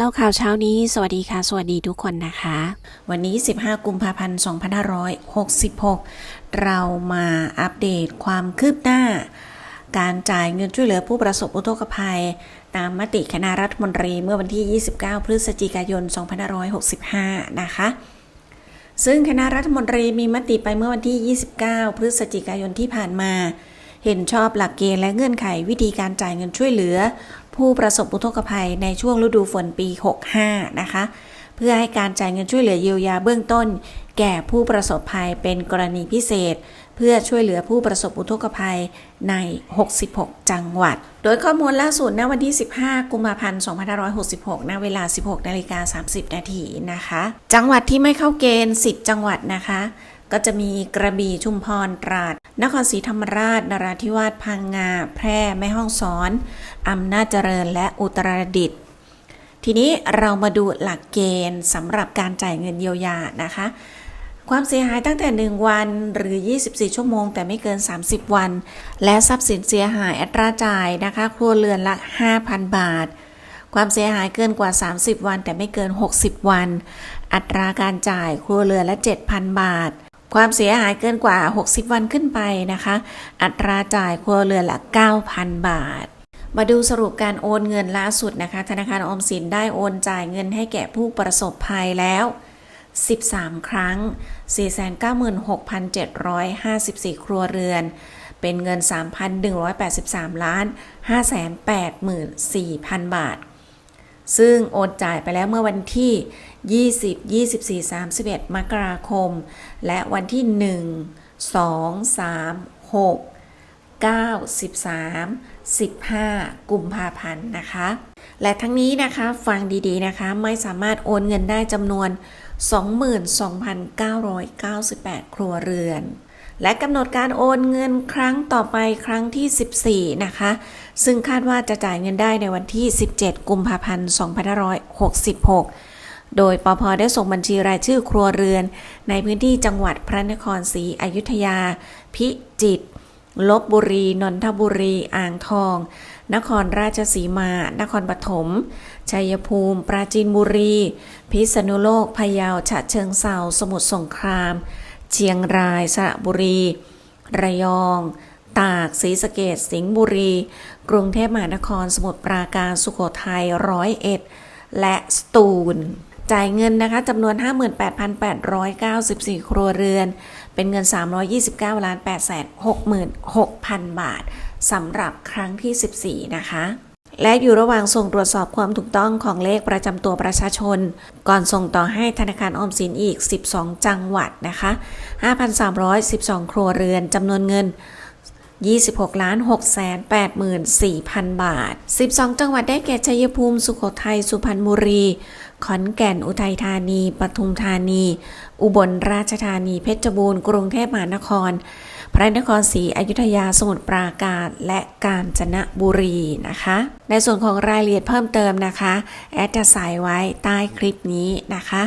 เล่าข่าวเช้านี้ สวัสดีค่ะ สวัสดีทุกคนนะคะ วันนี้ 15 กุมภาพันธ์ 2566 เรามาอัปเดตความคืบหน้า การจ่ายเงินช่วยเหลือผู้ประสบอุทกภัย ตามมติคณะรัฐมนตรีเมื่อวันที่ 29 พฤศจิกายน 2565 นะคะ ซึ่งคณะรัฐมนตรีมีมติไปเมื่อวันที่ 29 พฤศจิกายนที่ผ่านมาเห็นชอบหลักเกณฑ์และเงื่อนไขวิธีการจ่ายเงินช่วยเหลือ ผู้ประสบอุทกภัยในช่วงฤดูฝนปี 65 นะคะ เพื่อให้การจ่ายเงินช่วยเหลือเยียวยาเบื้องต้น แก่ผู้ประสบภัยเป็นกรณีพิเศษ เพื่อช่วยเหลือผู้ประสบอุทกภัยใน 66 จังหวัด โดยข้อมูลล่าสุดณวันที่ 15 กุมภาพันธ์ 2566 ณ เวลา 16นาฬิกา30 นาทีนะคะ จังหวัดที่ไม่เข้าเกณฑ์ 10 จังหวัดนะคะ ก็จะมีกระบี่ชุมพรตราด นครศรีธรรมราชนราธิวาสพังงา แพร่แม่ฮ่องสอนอำนาจเจริญและอุตรดิตถ์ทีนี้เรามาดูหลักเกณฑ์สำหรับการจ่ายเงินเยียวยานะคะ ความเสียหายตั้งแต่ 1 วันหรือ 24 ชั่วโมง แต่ไม่เกิน 30 วัน และทรัพย์สินเสียหายอัตราจ่ายนะคะ ครัวเรือนละ 5,000 บาท ความเสียหายเกินกว่า 30 วัน แต่ไม่เกิน 60 วัน อัตราการจ่ายครัวเรือนละ 7,000 บาท ความเสียหายเกินกว่า 60 วันขึ้นไปนะคะ อัตราจ่ายครัวเรือนละ 9,000 บาท มาดูสรุปการโอนเงินล่าสุดนะคะ ธนาคารออมสินได้โอนจ่ายเงินให้แก่ผู้ประสบภัยแล้ว 13 ครั้ง 496,754 ครัวเรือน เป็นเงิน 3,183 ล้าน 584,000 บาท ซึ่งโอนจ่ายไปแล้วเมื่อวันที่ 20 24 31 มกราคม และวันที่ 1 2 3 6 9 13 15 กุมภาพันธ์นะคะ และทั้งนี้นะคะฟังดีๆนะคะไม่สามารถโอนเงินได้จำนวน 22,998 ครัวเรือน และกำหนดการโอนเงินครั้งต่อไปครั้งที่ 14 นะคะ ซึ่งคาดว่าจะจ่ายเงินได้ในวันที่ 17 กุมภาพันธ์ 2566 โดยปพได้ส่งบัญชีรายชื่อครัวเรือน ในพื้นที่จังหวัดพระนครศรีอยุธยา พิจิตรลบบุรี นนทบุรี อ่างทอง นครราชสีมา นครปฐม ชัยภูมิ ปราจีนบุรี พิษณุโลก พะเยา ฉะเชิงเซาสมุทรสงคราม เชียงรายสระบุรี ระยอง ตากศรีสะเกษสิงห์บุรี กรุงเทพมหานครสมุทรปราการสุโขทัยร้อยเอ็ดและสตูล จ่ายเงินนะคะจำนวน 58,894 ครัวเรือน เป็นเงิน 329ล้าน866,000 บาทสำหรับครั้งที่ 14 นะคะ และอยู่ระหว่างส่งตรวจสอบความถูกต้องของเลขประจำตัวประชาชน ก่อนส่งต่อให้ธนาคารออมสินอีก 12 จังหวัดนะคะ 5,312 ครัวเรือนจำนวนเงิน 26ล้าน6แสน84,000 บาท 12 จังหวัดได้แก่ชัยภูมิ สุโขทัย สุพรรณบุรี ขอนแก่น อุทัยธานี ปทุมธานี อุบลราชธานี เพชรบูรณ์ กรุงเทพมหานคร ระนครศรีอยุธยาสมุทรปราการและกาญจนบุรีนะคะ ในส่วนของรายละเอียดเพิ่มเติมนะคะ แอดจะใส่ไว้ใต้คลิปนี้นะคะ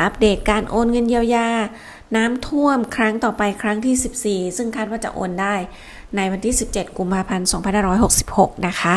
อัปเดตการโอนเงินเยียวยา น้ำท่วมครั้งต่อไปครั้งที่ 14 ซึ่งคาดว่าจะโอนได้ในวันที่ 17 กุมภาพันธ์ 2566 นะคะ